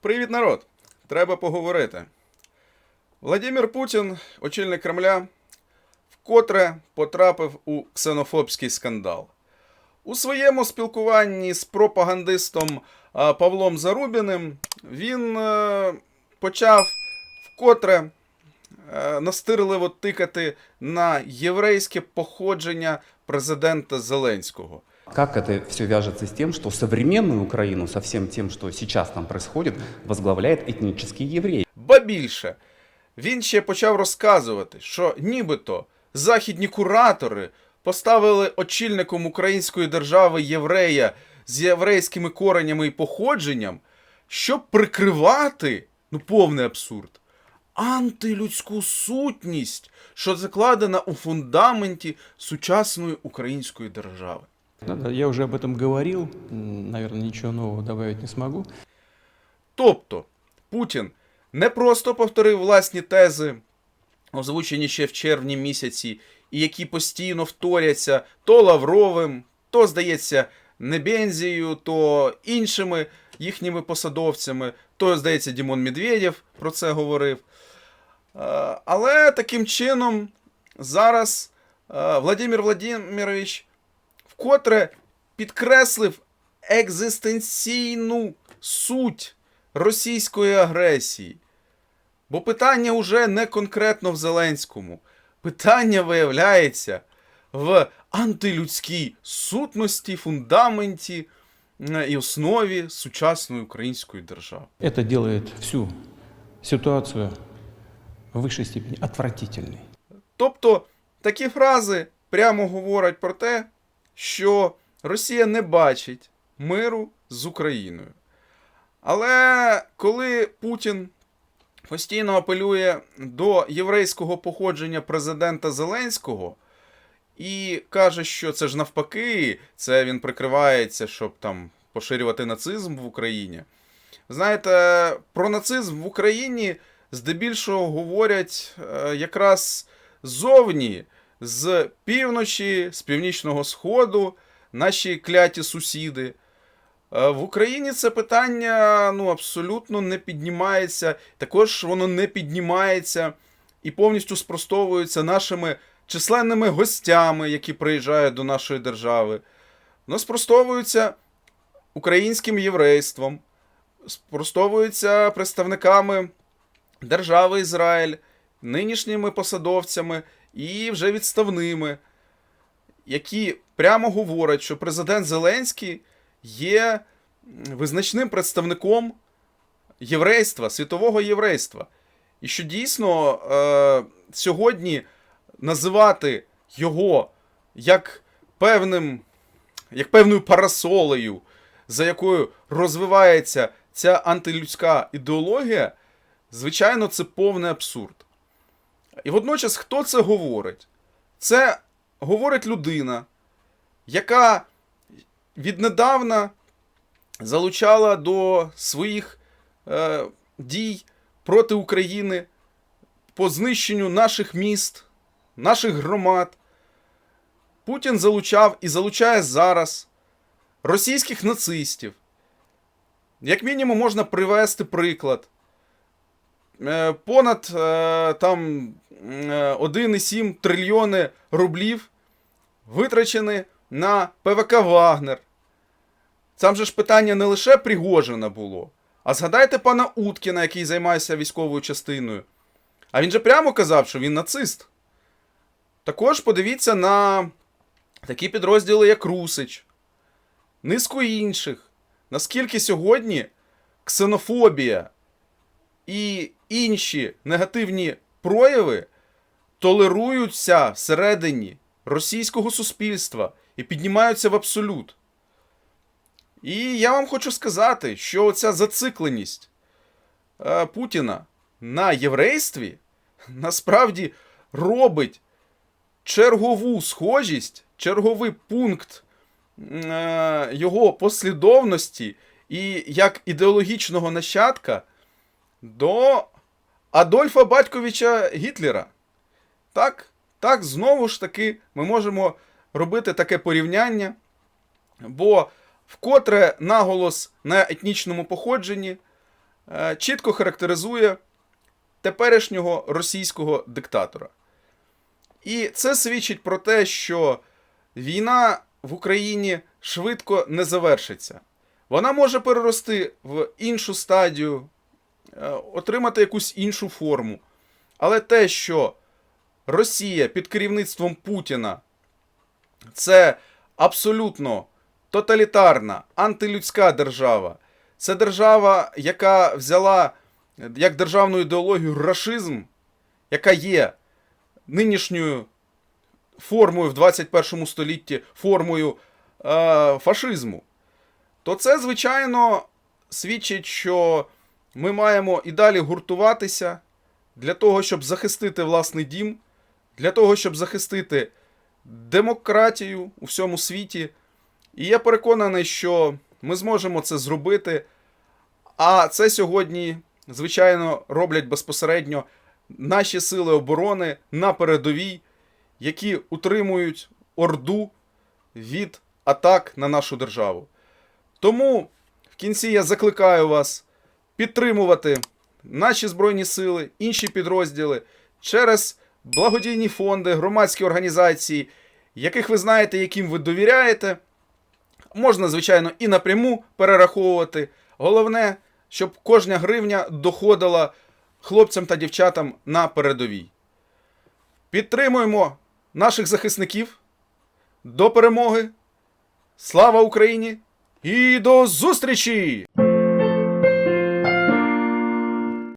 Привіт, народ! Треба поговорити. Владимир Путін, очільник Кремля, вкотре потрапив у ксенофобський скандал. У своєму спілкуванні з пропагандистом Павлом Зарубіним він е, почав вкотре е, настирливо тикати на єврейське походження президента Зеленського. Как это все вяжется с тем, что современную Украину со всем тем, что сейчас там происходит, возглавляет этнический еврей? Ба більше, він ще почав розказувати, що нібито західні куратори поставили очільником української держави єврея з єврейськими коренями і походженням, щоб прикривати, ну повний абсурд, антилюдську сутність, що закладена у фундаменті сучасної української держави. Я уже об этом говорил, М, наверное, ничего нового добавить не смогу. Тобто Путін не просто повторив власні тези, озвучені ще в червні місяці, і які постійно вторяться то Лавровим, то, здається, Небензією, то іншими їхніми посадовцями, то, здається, Дімон Медведєв про це говорив. Е, Але таким чином зараз е, Владимир Владимирович вкотре підкреслив екзистенційну суть російської агресії. Бо питання уже не конкретно в Зеленському. Питання виявляється в антилюдській сутності, фундаменті і основі сучасної української держави. Это делает всю ситуацию в высшей степени отвратительной. Тобто такі фрази прямо говорять про те, що Росія не бачить миру з Україною. Але коли Путін постійно апелює до єврейського походження президента Зеленського і каже, що це ж навпаки, це він прикривається, щоб там поширювати нацизм в Україні. Знаєте, про нацизм в Україні здебільшого говорять е, якраз ззовні, з півночі, з північного сходу, наші кляті сусіди. Е, В Україні це питання ну, абсолютно не піднімається. Також воно не піднімається і повністю спростовується нашими численними гостями, які приїжджають до нашої держави. Воно спростовується українським єврейством, спростовується представниками держави Ізраїль, нинішніми посадовцями і вже відставними, які прямо говорять, що президент Зеленський є визначним представником єврейства, світового єврейства. І що дійсно е, сьогодні називати його як певним, як певною парасолею, за якою розвивається ця антилюдська ідеологія, звичайно, це повний абсурд. І водночас, хто це говорить? Це говорить людина, яка віднедавна залучала до своїх е, дій проти України по знищенню наших міст, наших громад. Путін залучав і залучає зараз російських нацистів. Як мінімум, можна привести приклад. Е, Понад е, там е, 1,7 трильйони рублів витрачені на ПВК Вагнер. Там же ж питання не лише Пригожина було. А згадайте пана Уткіна, який займається військовою частиною. А він же прямо казав, що він нацист. Також подивіться на такі підрозділи, як Русич, низку інших. Наскільки сьогодні ксенофобія і інші негативні прояви толеруються всередині російського суспільства і піднімаються в абсолют. І я вам хочу сказати, що ця зацикленість е, Путіна на єврействі насправді робить чергову схожість, черговий пункт е, його послідовності і як ідеологічного нащадка до Адольфа Батьковича Гітлера. Так, так, знову ж таки, ми можемо робити таке порівняння, бо вкотре наголос на етнічному походженні е, чітко характеризує теперішнього російського диктатора. І це свідчить про те, що війна в Україні швидко не завершиться. Вона може перерости в іншу стадію, отримати якусь іншу форму. Але те, що Росія під керівництвом Путіна це абсолютно тоталітарна, антилюдська держава, це держава, яка взяла як державну ідеологію рашизм, яка є нинішньою формою в 21 столітті формою е, фашизму, то це, звичайно, свідчить, що ми маємо і далі гуртуватися для того, щоб захистити власний дім, для того, щоб захистити демократію у всьому світі. І я переконаний, що ми зможемо це зробити. А це сьогодні, звичайно, роблять безпосередньо наші сили оборони на передовій, які утримують Орду від атак на нашу державу. Тому в кінці я закликаю вас підтримувати наші Збройні сили, інші підрозділи через благодійні фонди, громадські організації, яких ви знаєте, яким ви довіряєте. Можна, звичайно, і напряму перераховувати. Головне, щоб кожна гривня доходила хлопцям та дівчатам на передовій. Підтримуємо наших захисників. До перемоги! Слава Україні! І до зустрічі!